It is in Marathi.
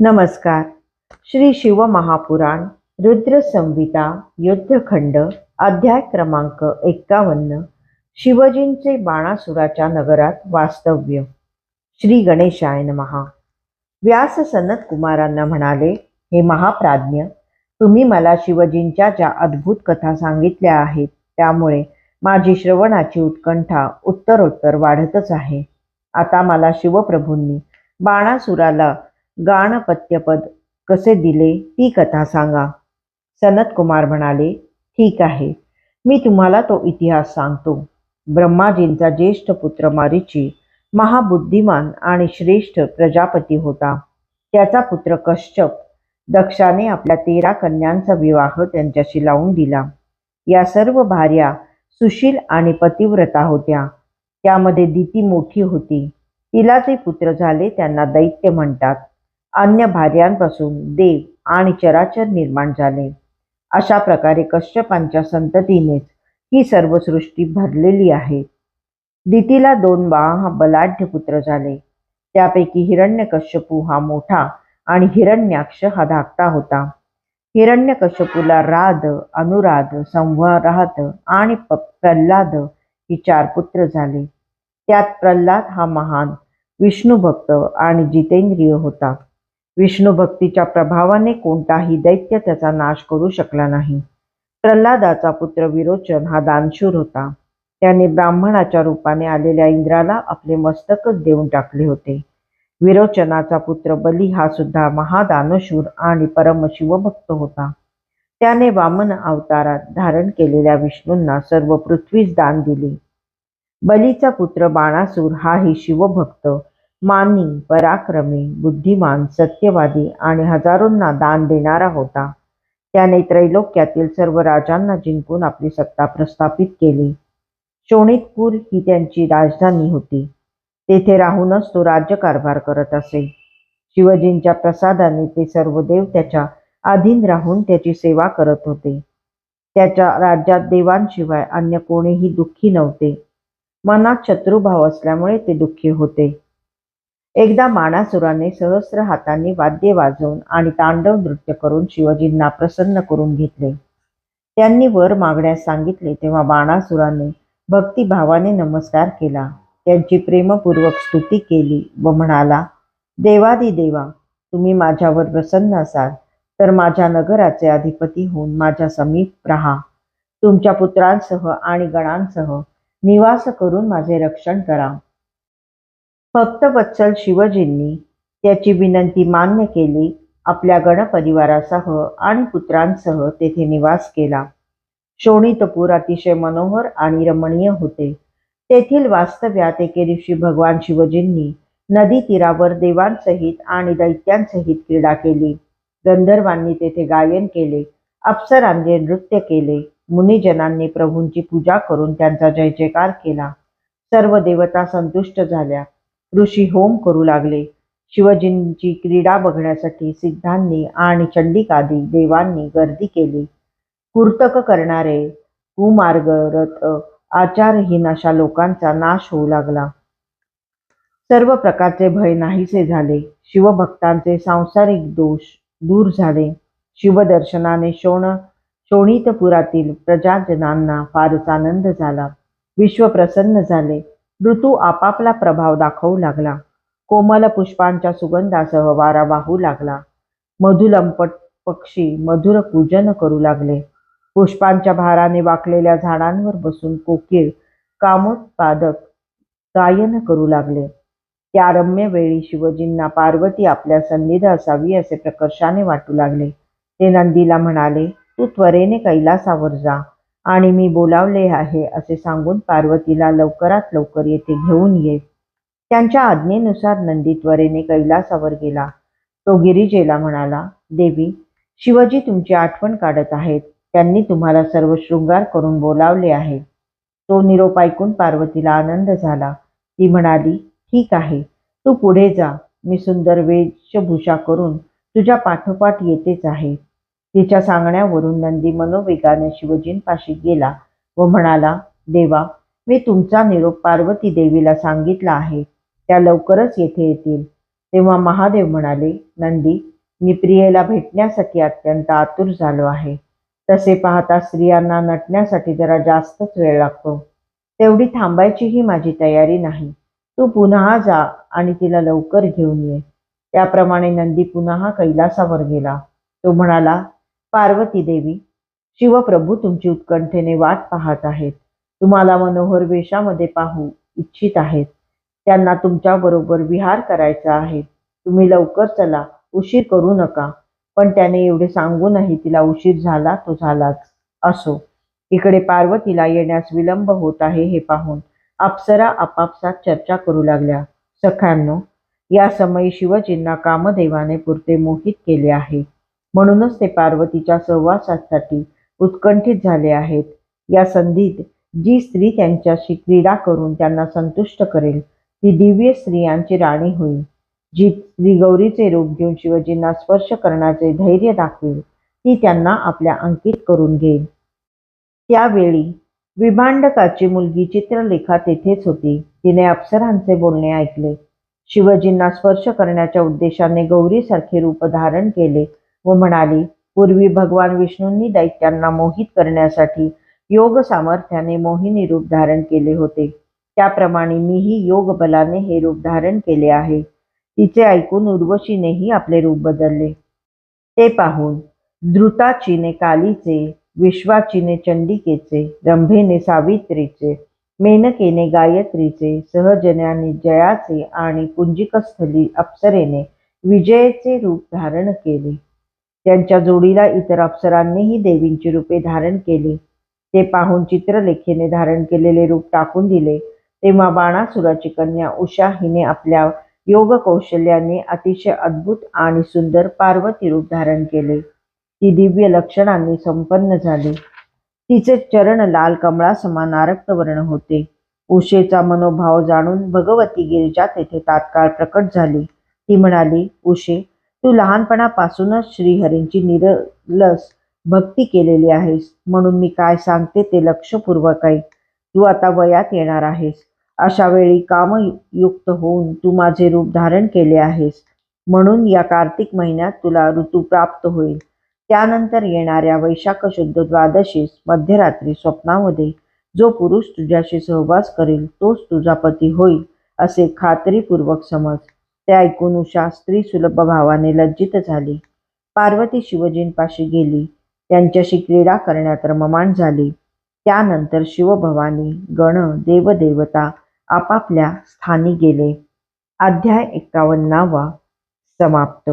नमस्कार. श्री शिव महापुराण रुद्र संहिता युद्धखंड अध्याय क्रमांक एक्कावन्न शिवजींचे बाणासुराच्या नगरात वास्तव्य. श्री गणेशाय महा व्यास सनत कुमारांना म्हणाले हे महाप्राज्ञ तुम्ही मला शिवजींच्या ज्या अद्भुत कथा सांगितल्या आहेत त्यामुळे माझी श्रवणाची उत्कंठा उत्तरोत्तर वाढतच आहे. आता मला शिवप्रभूंनी बाणासुराला गाणपत्यपद कसे दिले ती कथा सांगा. सनत कुमार म्हणाले ठीक आहे मी तुम्हाला तो इतिहास सांगतो. ब्रह्माजींचा ज्येष्ठ पुत्र मारीची महाबुद्धिमान आणि श्रेष्ठ प्रजापती होता. त्याचा पुत्र कश्यप दक्षाने आपल्या तेरा कन्यांचा विवाह त्यांच्याशी लावून दिला. या सर्व भार्या सुशील आणि पतिव्रता होत्या. त्यामध्ये दिती मोठी होती. तिला जे पुत्र झाले त्यांना दैत्य म्हणतात. अन्य भार्यांपासून देव आणि चराचर निर्माण झाले. अशा प्रकारे कश्यपांच्या संततीनेच ही सर्व सृष्टी भरलेली आहे. दितीला दोन बा बलाढ्य पुत्र झाले. त्यापैकी हिरण्यकश्यपू हा मोठा आणि हिरण्याक्ष हा धाकटा होता. हिरण्यकश्यपूला राध अनुराध संवराध आणि प- प्रल्हाद ही चार पुत्र झाले. त्यात प्रल्हाद हा महान विष्णुभक्त आणि जितेंद्रिय होता. विष्णू भक्तीच्या प्रभावाने कोणताही दैत्य त्याचा नाश करू शकला नाही. प्रल्हादाचा पुत्र विरोचन हा दानशूर होता. त्याने ब्राह्मणाच्या रूपाने आलेल्या इंद्राला आपले मस्तकच देऊन टाकले होते. विरोचनाचा पुत्र बली हा सुद्धा महादानशूर आणि परमशिवभक्त होता. त्याने वामन अवतारात धारण केलेल्या विष्णूंना सर्व पृथ्वीच दान दिली. बलीचा पुत्र बाणासूर हाही शिवभक्त मानी पराक्रमी बुद्धिमान सत्यवादी आणि हजारोंना दान देणारा होता. त्याने त्रैलोक्यातील सर्व राजांना जिंकून आपली सत्ता प्रस्थापित केली. शोणितपूर ही त्यांची राजधानी होती. तेथे राहूनच तो राज्यकारभार करत असे. शिवजींच्या प्रसादाने ते सर्व देव त्याच्या अधीन राहून त्याची सेवा करत होते. त्याच्या राज्यात देवांशिवाय अन्य कोणीही दुःखी नव्हते. मनात शत्रुभाव असल्यामुळे ते दुःखी होते. एकदा माणासुराने सहस्र हातांनी वाद्य वाजवून आणि तांडव नृत्य करून शिवजींना प्रसन्न करून घेतले. त्यांनी वर मागण्यास सांगितले तेव्हा बाणासुराने भक्तिभावाने नमस्कार केला. त्यांची प्रेमपूर्वक स्तुती केली व म्हणाला देवादी देवा तुम्ही माझ्यावर प्रसन्न असाल तर माझ्या नगराचे अधिपती होऊन माझ्या समीप राहा. तुमच्या पुत्रांसह आणि गणांसह निवास करून माझे रक्षण करा. फक्त वत्सल शिवजींनी त्याची विनंती मान्य केली. आपल्या गणपरिवारासह आणि पुत्रांसह तेथे निवास केला. शोणितपूर अतिशय मनोहर आणि रमणीय होते. तेथील वास्तव्यात एके दिवशी भगवान शिवजींनी नदी तीरावर देवांसहित आणि दैत्यांसहित क्रीडा केली. गंधर्वांनी तेथे गायन केले. अप्सरांनी नृत्य केले. मुनिजनांनी प्रभूंची पूजा करून त्यांचा जय जयकार केला. सर्व देवता संतुष्ट झाल्या. ऋषी होम करू लागले. शिवजींची क्रीडा बघण्यासाठी सिद्धांनी आणि चंडिकादी देवांनी गर्दी केली. कुर्तक करणारे कुमार्गरत आचारहीन अशा लोकांचा नाश होऊ लागला. सर्व प्रकारचे भय नाहीसे झाले. शिवभक्तांचे सांसारिक दोष दूर झाले. शिवदर्शनाने शोण शोणितपुरातील प्रजाजनांना फारच आनंद झाला. विश्व प्रसन्न झाले. ऋतू आपापला प्रभाव दाखवू लागला. कोमल पुष्पांच्या सुगंधासह वारा वाहू लागला. मधुलंपट पक्षी मधुर पूजन करू लागले. पुष्पांच्या भाराने वाकलेल्या झाडांवर बसून कोकिळ कामोत्पादक गायन करू लागले. त्या रम्य वेळी शिवजींना पार्वती आपल्या सन्निध असावी असे प्रकर्षाने वाटू लागले. ते नंदीला म्हणाले तू त्वरेने कैलासावर जा. आणि मी बोलावले आहे असे सांगून पार्वतीला लवकरात लवकर येथे घेऊन ये. त्यांच्या आज्ञेनुसार नंदी त्वरेने कैलासावर गेला. तो गिरिजेला म्हणाला देवी शिवजी तुमची आठवण काढत आहेत. त्यांनी तुम्हाला सर्व शृंगार करून बोलावले आहे. तो निरोप ऐकून पार्वतीला आनंद झाला. ती म्हणाली ठीक आहे. तू पुढे जा. मी सुंदर वेशभूषा करून तुझ्या पाठोपाठ येतेच आहे. तिच्या सांगण्यावरून नंदी मनोवेगाने शिवजींपाशी गेला व म्हणाला देवा मी तुमचा निरोप पार्वती देवीला सांगितला आहे त्या लवकरच येथे येतील. तेव्हा महादेव म्हणाले नंदी मी प्रियेला भेटण्यासाठी अत्यंत आतुर झालो आहे. तसे पाहता स्त्रियांना नटण्यासाठी जरा जास्तच वेळ लागतो. तेवढी थांबायचीही माझी तयारी नाही. तू पुन्हा जा आणि तिला लवकर घेऊन ये. त्याप्रमाणे नंदी पुन्हा कैलासावर गेला. तो म्हणाला पार्वती देवी शिवप्रभू तुमची उत्कंठेने वाट पाहत आहेत. तुम्हाला मनोहर वेशामध्ये पाहू इच्छित आहेत. त्यांना तुमच्याबरोबर विहार करायचा आहे. तुम्ही लवकर चला उशीर करू नका. पण त्याने एवढे सांगूनही तिला उशीर झाला तो झालाच असो. इकडे पार्वतीला येण्यास विलंब होत आहे हे पाहून अप्सरा आपापसात चर्चा करू लागल्या. सखांनो या समयी शिवजींना कामदेवाने पुरते मोहित केले आहे. म्हणूनच ते पार्वतीच्या सहवासासाठी उत्कंठित झाले आहेत. या संधीत जी स्त्री त्यांच्याशी क्रीडा करून त्यांना संतुष्ट करेल ती दिव्य स्त्रियांची राणी होईल. जी स्त्री गौरीचे रूप घेऊन शिवजींना स्पर्श करण्याचे धैर्य दाखवेल ती त्यांना आपल्या अंकित करून घेईल. त्यावेळी विभांडकाची मुलगी चित्रलेखा तेथेच होती. तिने अप्सरांचे बोलणे ऐकले. शिवजींना स्पर्श करण्याच्या उद्देशाने गौरीसारखे रूप धारण केले. व म्हणाली पूर्वी भगवान विष्णूंनी दैत्यांना मोहित करण्यासाठी योग सामर्थ्याने मोहिनी रूप धारण केले होते. त्याप्रमाणे मीही योग बलाने हे रूप धारण केले आहे. तिचे ऐकून उर्वशीनेही आपले रूप बदलले. ते पाहून द्रुताचीने कालीचे विश्वाचीने चंडिकेचे रंभेने सावित्रीचे मेनकेने गायत्रीचे सहजन्याने जयाचे आणि पुंजिकस्थली अप्सरेने विजयेचे रूप धारण केले. त्यांच्या जोडीला इतर अप्सरांनीही देवींची रूपे धारण केली. ते पाहून चित्रलेखेने धारण केलेले रूप टाकून दिले. तेव्हा बाणासुराची कन्या उषा हिने आपल्या योग कौशल्याने अतिशय अद्भुत आणि सुंदर पार्वती रूप धारण केले. ती दिव्य लक्षणांनी संपन्न झाली. तिचे चरण लाल कमळा समान आरक्त वर्ण होते. उषेचा मनोभाव जाणून भगवती गिरिजा तेथे तात्काळ प्रकट झाली. ती म्हणाली उषे तू लहानपणापासूनच श्रीहरींची निरलस भक्ती केलेली आहेस. म्हणून मी काय सांगते ते लक्षपूर्वक आहे तू आता वयात येणार आहेस. अशा वेळी कामयुक्त होऊन तू माझे रूप धारण केले आहेस. म्हणून या कार्तिक महिन्यात तुला ऋतू प्राप्त होईल. त्यानंतर येणाऱ्या वैशाख शुद्ध द्वादशीस मध्यरात्री स्वप्नामध्ये जो पुरुष तुझ्याशी सहवास करेल तोच तुझा पती होईल असे खात्रीपूर्वक समज. ते ऐकून उषा स्त्री सुलभ भावाने लज्जित झाली. पार्वती शिवजींपाशी गेली. त्यांच्याशी क्रीडा करण्यात रममाण झाली. त्यानंतर शिवभवानी गण देवदेवता आपापल्या स्थानी गेले. अध्याय एकावन्नावा समाप्त.